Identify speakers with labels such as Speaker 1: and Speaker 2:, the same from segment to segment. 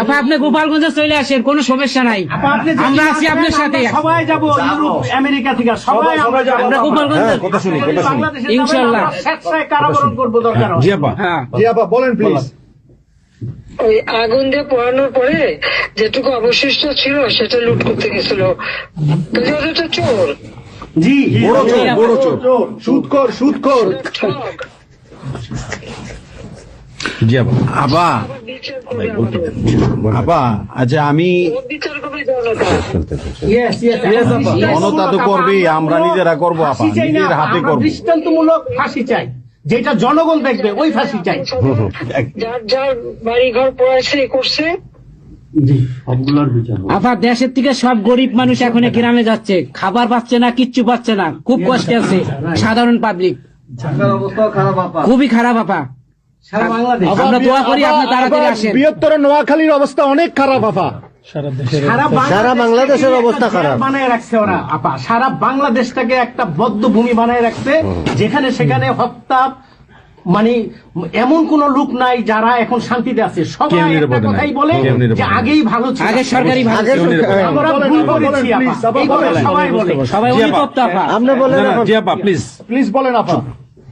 Speaker 1: আপা আপনি গোপালগঞ্জে চলে আসেন কোনো সমস্যা নাই। আমরা আছি আপনার সাথে।
Speaker 2: সবাই যাব আমেরিকা থেকে সবাই আমরা যাব।
Speaker 1: গোপালগঞ্জে
Speaker 3: কথা শুনি কথা শুনি
Speaker 1: ইনশাআল্লাহ।
Speaker 2: স্বেচ্ছায় কারাবরণ করব দরকার
Speaker 3: জি আপা
Speaker 1: হ্যাঁ।
Speaker 3: জি আপা বলেন প্লিজ
Speaker 4: ওই আগুন দিয়ে পোড়ানোর পরে যেটুকু অবশিষ্ট ছিল সেটা লুট করতে গেছিল। ওটা চোর?
Speaker 2: জি।
Speaker 3: বড় চোর বড় চোর। সুদখোর সুদখোর
Speaker 4: ঠক
Speaker 3: জি
Speaker 5: আবা
Speaker 4: আবার করবে।
Speaker 5: আবা আচ্ছা আমি
Speaker 4: করবে জনতা
Speaker 5: তো করবেই, আমরা নিজেরা করব আপা, নিজের হাতে করব।
Speaker 2: দৃষ্টান্তমূলক ফাঁসি চাই। যেটা জনগণ দেখবে ওই ফাঁসি চাই।
Speaker 4: যার যার বাড়ি ঘর পড়াইছে করছে।
Speaker 1: আপা দেশের থেকে সব গরিব মানুষ এখন গ্রামে যাচ্ছে। খাবার পাচ্ছে না কিচ্ছু পাচ্ছে না। খুব কষ্টে আছে। সাধারণ পাবলিক খুবই খারাপ আপা। আমরা দোয়া করি আপনি তাড়াতাড়ি আসেন।
Speaker 3: বৃহত্তর নোয়াখালীর অবস্থা অনেক খারাপ আপা। সারা বাংলাদেশের অবস্থা খারাপ।
Speaker 2: বানায় রাখছে ওরা আপা। সারা বাংলাদেশটাকে একটা বদ্ধ ভূমি বানায় রাখছে যেখানে সেখানে হত্যা মানে এমন কোন লোক নাই যারা এখন শান্তিতে আছে। সবাই একটা কথাই বলে যে আগেই ভালো ছিল।
Speaker 1: আগে সরকারি ভালো ছিল।
Speaker 2: আমরা ভুল করেছি আপা। সবাই বলে।
Speaker 1: সবাই অনুতপ্ত আপা।
Speaker 3: আপনি বলেন
Speaker 5: আপা। প্লিজ
Speaker 3: প্লিজ বলেন আপা।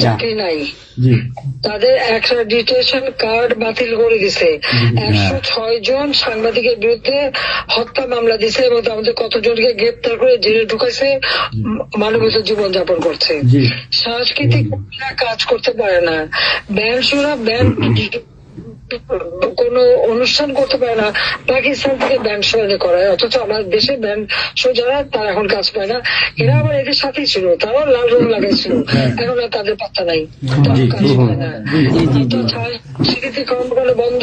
Speaker 4: চাকরি নাই। তাদের একটা ডিটেশন কার্ড বাতিল করে দিছে। একশো ছয় জন সাংবাদিকের বিরুদ্ধে হত্যা মামলা দিছে এবং আমাদের কতজনকে গ্রেপ্তার করে জেলে ঢুকাইছে মানবিত জীবন যাপন করছে। সাংস্কৃতিক কাজ করতে পারে না। ব্যান্ড শোনা ব্যান্ড কোন অনুষ্ঠান করতে পারে না পাকিস্তান থেকে ব্যান্ড সরানি করায় অথচ আমার দেশে ব্যান্ড শো যারা তারা এখন কাজ পায় না। এরা আবার এদের সাথেই ছিল তারাও লাল রং লাগাইছিল। এখন আর তাদের পাত্তা নাই। কাজ পায় না। সাংস্কৃতিক কর্মকাণ্ড বন্ধ।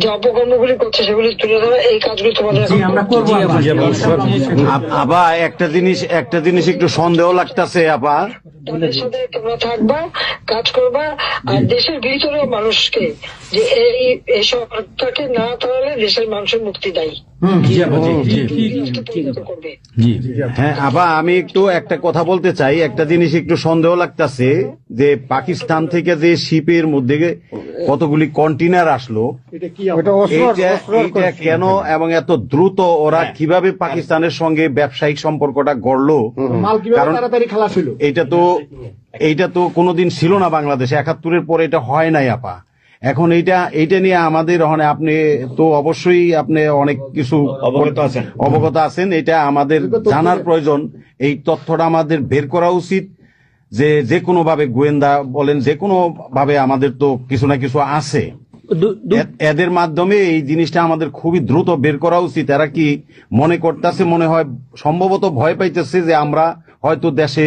Speaker 4: যে অপকর্মগুলি করছে সেগুলি তুলে ধরা এই কাজগুলি তোমাদের
Speaker 2: জি আমরা করব আপা।
Speaker 5: একটা জিনিস একটা জিনিস একটু সন্দেহ লাগতাছে আপা।
Speaker 4: তোমরা থাকবা কাজ করবা আর দেশের ভিতরে মানুষকে যে এই এই সরকারকে না তাহলে দেশের মানুষের মুক্তি দেয়।
Speaker 5: হ্যাঁ আবার আমি একটু একটা কথা বলতে চাই। একটা জিনিস একটু সন্দেহ লাগতাছে যে পাকিস্তান থেকে যে শিপের মধ্যে কতগুলি কন্টেনার আসলো
Speaker 3: ওটা অস্ত্র
Speaker 5: কেন এবং এত দ্রুত ওরা কীভাবে পাকিস্তানের সঙ্গে ব্যবসায়িক সম্পর্কটা গড়লো?
Speaker 3: মাল
Speaker 5: কারণ-
Speaker 3: তাড়াতাড়ি খালাস হইল?
Speaker 5: এইটা তো এইটা তো কোনোদিন ছিল না বাংলাদেশে। একাত্তরের পরে এটা হয় নাই আপা। এখন এইটা এইটা নিয়ে আমাদের ওখানে আপনি তো অবশ্যই আপনি অনেক কিছু অবগত আছেন। অবগত আছেন। এটা আমাদের জানার প্রয়োজন। এই তথ্যটা আমাদের বের করা উচিত। যে যে কোনো ভাবে গোয়েন্দা বলেন যে কোনো ভাবে আমাদের তো কিছু না কিছু আছে। এদের মাধ্যমে এই জিনিসটা আমাদের খুবই দ্রুত বের করা উচিত। এরা কি মনে করতেছে, মনে হয় সম্ভবত ভয় পাইতেছে যে আমরা হয়তো দেশে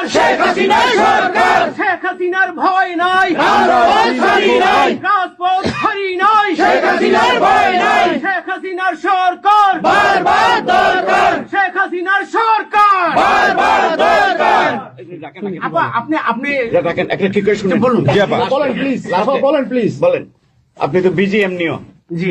Speaker 2: দরকার শেখ হাসিনার সরকার। শেখ হাসিনার ভয় নাই। রাজপথ ছাড়ি নাই। শেখ হাসিনার ভয় নাই। শেখ হাসিনার সরকার। বারবার দরকার। শেখ হাসিনার সরকার। বারবার দরকার। আপা আপনি আপনি
Speaker 5: দেখেন একটা ঠিক করে শুনে
Speaker 2: বলুন।
Speaker 3: বলেন প্লিজ বলেন প্লিজ
Speaker 5: বলেন আপনি তো বিজি এমনিও
Speaker 2: জি।